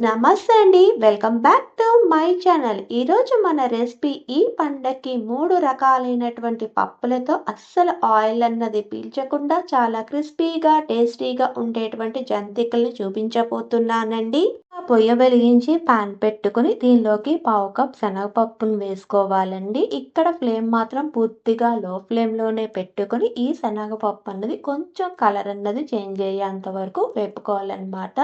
నమస్తే అండి. Welcome back to my channel ఈరోజు మన రెసిపీ ఈ పండక్కి మూడు రకాలైనటువంటి పప్పులతో అస్సలు ఆయిల్ అన్నది పీల్చకుండా చాలా క్రిస్పీగా టేస్టీగా ఉండేటువంటి జంతికల్ని చూపించబోతున్నానండి. పొయ్య వెలిగించి పాన్ పెట్టుకుని దీనిలోకి పావు కప్ శనగపప్పును వేసుకోవాలండి. ఇక్కడ ఫ్లేమ్ మాత్రం పూర్తిగా లో ఫ్లేమ్లోనే పెట్టుకుని ఈ శనగపప్పు అన్నది కొంచెం కలర్ అన్నది చేంజ్ అయ్యేంత వరకు వేపుకోవాలన్నమాట.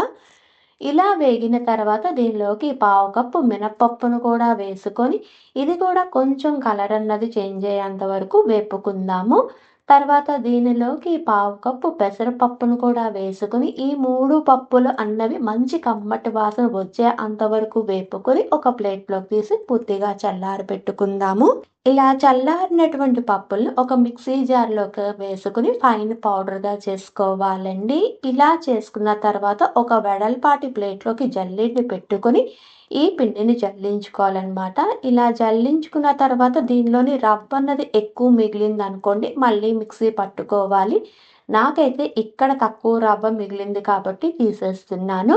ఇలా వేగిన తర్వాత దీనిలోకి పావు కప్పు మినప్పప్పును కూడా వేసుకొని ఇది కూడా కొంచెం కలర్ అన్నది చేంజ్ అయ్యేంత వరకు వేపుకుందాము. తర్వాత దీనిలోకి పావు కప్పు పెసరపప్పును కూడా వేసుకుని ఈ మూడు పప్పులు అన్నవి మంచి కమ్మటి వాసన వచ్చే అంతవరకు వేపుకొని ఒక ప్లేట్లోకి తీసి పూర్తిగా చల్లారి పెట్టుకుందాము. ఇలా చల్లారినటువంటి పప్పులను ఒక మిక్సీ జార్లోకి వేసుకుని ఫైన్ పౌడర్గా చేసుకోవాలండి. ఇలా చేసుకున్న తర్వాత ఒక వెడల్పాటి ప్లేట్లోకి జల్లీని పెట్టుకొని ఈ పిండిని జల్లించుకోవాలన్నమాట. ఇలా జల్లించుకున్న తర్వాత దీనిలోని రవ్వ అన్నది ఎక్కువ మిగిలింది అనుకోండి మళ్ళీ మిక్సీ పట్టుకోవాలి. నాకైతే ఇక్కడ తక్కువ రవ్వ మిగిలింది కాబట్టి తీసేస్తున్నాను.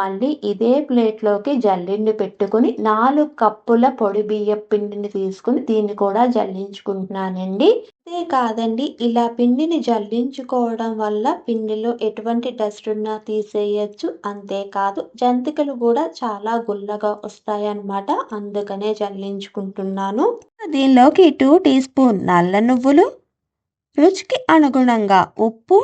మళ్ళీ ఇదే ప్లేట్లోకి జల్లిని పెట్టుకుని నాలుగు కప్పుల పొడి బియ్యం పిండిని తీసుకుని దీన్ని కూడా జల్లించుకుంటున్నానండి. అంతే కాదండి ఇలా పిండిని జల్లించుకోవడం వల్ల పిండిలో ఎటువంటి డస్ట్ ఉన్నా తీసేయచ్చు. అంతేకాదు జంతికలు కూడా చాలా గుల్లగా వస్తాయన్నమాట. అందుకనే జల్లించుకుంటున్నాను. దీనిలోకి టూ టీ స్పూన్ నల్ల నువ్వులు రుచికి అనుగుణంగా ఉప్పు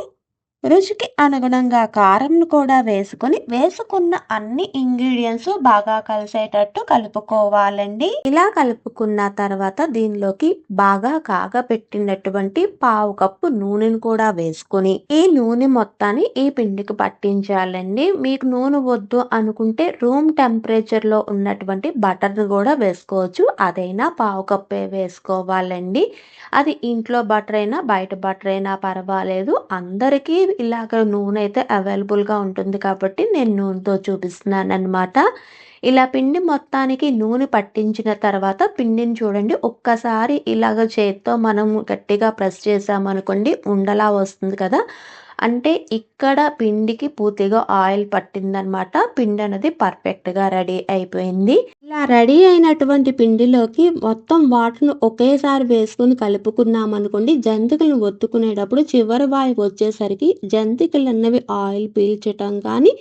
రుచికి అనుగుణంగా కారంను కూడా వేసుకొని వేసుకున్న అన్ని ఇంగ్రీడియంట్స్ బాగా కలిసేటట్టు కలుపుకోవాలండి. ఇలా కలుపుకున్న తర్వాత దీనిలోకి బాగా కాగపెట్టినటువంటి పావు కప్పు నూనెను కూడా వేసుకొని ఈ నూనె మొత్తాన్ని ఈ పిండికి పట్టించాలండి. మీకు నూనె వద్దు అనుకుంటే రూమ్ టెంపరేచర్లో ఉన్నటువంటి బటర్ కూడా వేసుకోవచ్చు. అదైనా పావు కప్పే వేసుకోవాలండి. అది ఇంట్లో బటర్ అయినా బయట బటర్ అయినా పర్వాలేదు. అందరికీ ఇలాగ నూనె అయితే అవైలబుల్గా ఉంటుంది కాబట్టి నేను నూనెతో చూపిస్తున్నాను అనమాట ఇలా పిండి మొత్తానికి నూనె పట్టించిన తర్వాత పిండిని చూడండి. ఒక్కసారి ఇలాగ చేత్తో మనం గట్టిగా ప్రెస్ చేసామనుకోండి ఉండలా వస్తుంది కదా. అంటే ఇక్కడ పిండికి పూర్తిగా ఆయిల్ పట్టిందనమాట పిండి అనేది పర్ఫెక్ట్గా రెడీ అయిపోయింది. రెడీ అయినటువంటి పిండిలోకి మొత్తం వాటర్ను ఒకేసారి వేసుకొని కలుపుకున్నామనుకోండి జంతికలను ఒత్తుకునేటప్పుడు చివరి వాయి వచ్చేసరికి జంతికలు అన్నవి ఆయిల్ పీల్చటం కానీ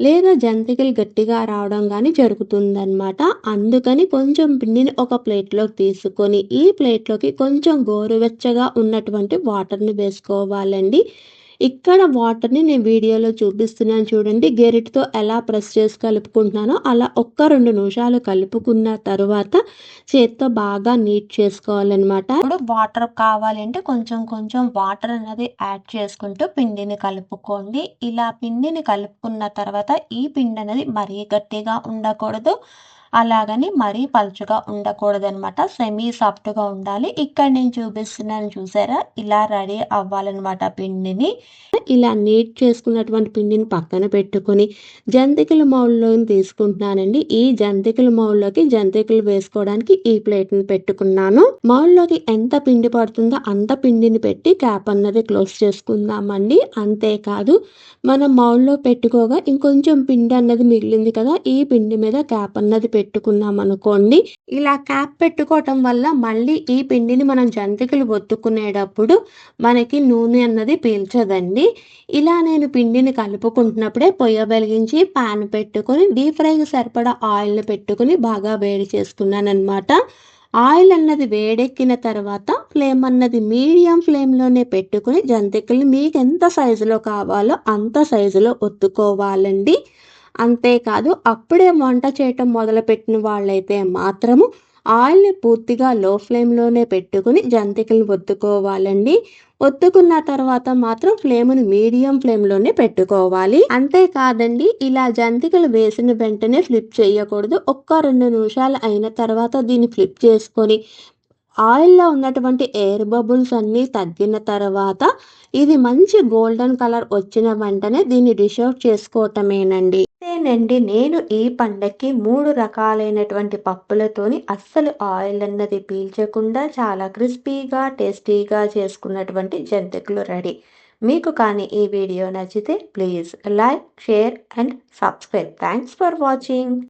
లేదా జంతికలు గట్టిగా రావడం కానీ జరుగుతుందన్నమాట. అందుకని కొంచెం పిండిని ఒక ప్లేట్లోకి తీసుకొని ఈ ప్లేట్లోకి కొంచెం గోరువెచ్చగా ఉన్నటువంటి వాటర్ని వేసుకోవాలండి. ఇక్కడ వాటర్ని నేను వీడియోలో చూపిస్తున్నాను చూడండి. గెరిటితో ఎలా ప్రెస్ చేసి కలుపుకుంటున్నానో అలా ఒక్క రెండు నిమిషాలు కలుపుకున్న తర్వాత చేతితో బాగా నీట్ చేసుకోవాలన్నమాట. ఇప్పుడు వాటర్ కావాలి అంటే కొంచెం కొంచెం వాటర్ అనేది యాడ్ చేసుకుంటూ పిండిని కలుపుకోండి. ఇలా పిండిని కలుపుకున్న తర్వాత ఈ పిండి అనేది మరీ గట్టిగా ఉండకూడదు. అలాగని మరీ పలుచగా ఉండకూడదనమాట సెమీ సాఫ్ట్గా ఉండాలి. ఇక్కడ నేను చూపిస్తున్నాను చూసారా? ఇలా రెడీ అవ్వాలన్నమాట పిండిని. ఇలా నీట్ చేసుకున్నటువంటి పిండిని పక్కన పెట్టుకొని జంతికల మౌల్లోని తీసుకుంటున్నానండి. ఈ జంతికల మౌల్లోకి జంతికలు వేసుకోవడానికి ఈ ప్లేట్ని పెట్టుకున్నాను. మౌల్లోకి ఎంత పిండి పడుతుందో అంత పిండిని పెట్టి క్యాప్ అన్నది క్లోజ్ చేసుకుందామండి. అంతేకాదు మనం మౌల్లో పెట్టుకోగా ఇంకొంచెం పిండి అన్నది మిగిలింది కదా ఈ పిండి మీద క్యాప్ అన్నది పెట్టుకున్నాం అనుకోండి ఇలా క్యాప్ పెట్టుకోవటం వల్ల మళ్ళీ ఈ పిండిని మనం జంతికలు ఒత్తుకునేటప్పుడు మనకి నూనె అన్నది పీల్చదండి. ఇలా నేను పిండిని కలుపుకుంటున్నప్పుడే పొయ్య వెలిగించి పాన్ పెట్టుకొని డీప్ ఫ్రైకి సరిపడా ఆయిల్ని పెట్టుకుని బాగా వేడి చేసుకున్నాను అనమాట ఆయిల్ అన్నది వేడెక్కిన తర్వాత ఫ్లేమ్ అన్నది మీడియం ఫ్లేమ్లోనే పెట్టుకుని జంతికలు మీకు ఎంత సైజులో కావాలో అంత సైజులో ఒత్తుకోవాలండి. అంతేకాదు అప్పుడే వంట చేయటం మొదలుపెట్టిన వాళ్ళైతే మాత్రము ఆయిల్ని పూర్తిగా లో ఫ్లేమ్లోనే పెట్టుకుని జంతికలు ఒత్తుకోవాలండి. ఒత్తుకున్న తర్వాత మాత్రం ఫ్లేమ్ని మీడియం ఫ్లేమ్లోనే పెట్టుకోవాలి. అంతేకాదండి ఇలా జంతికలు వేసిన వెంటనే ఫ్లిప్ చేయకూడదు. ఒక్క రెండు నిమిషాలు అయిన తర్వాత దీన్ని ఫ్లిప్ చేసుకొని ఆయిల్లో ఉన్నటువంటి ఎయిర్ బబుల్స్ అన్నీ తగ్గిన తర్వాత ఇది మంచి గోల్డెన్ కలర్ వచ్చిన వెంటనే దీన్ని డిష్ అవుట్ చేసుకోవటమేనండి. అంతేనండి నేను ఈ పండక్కి మూడు రకాలైనటువంటి పప్పులతోని అస్సలు ఆయిల్ అన్నది పీల్చకుండా చాలా క్రిస్పీగా టేస్టీగా చేసుకున్నటువంటి జంతికలు రెడీ. మీకు కానీ ఈ వీడియో నచ్చితే please like share and subscribe. Thanks for watching.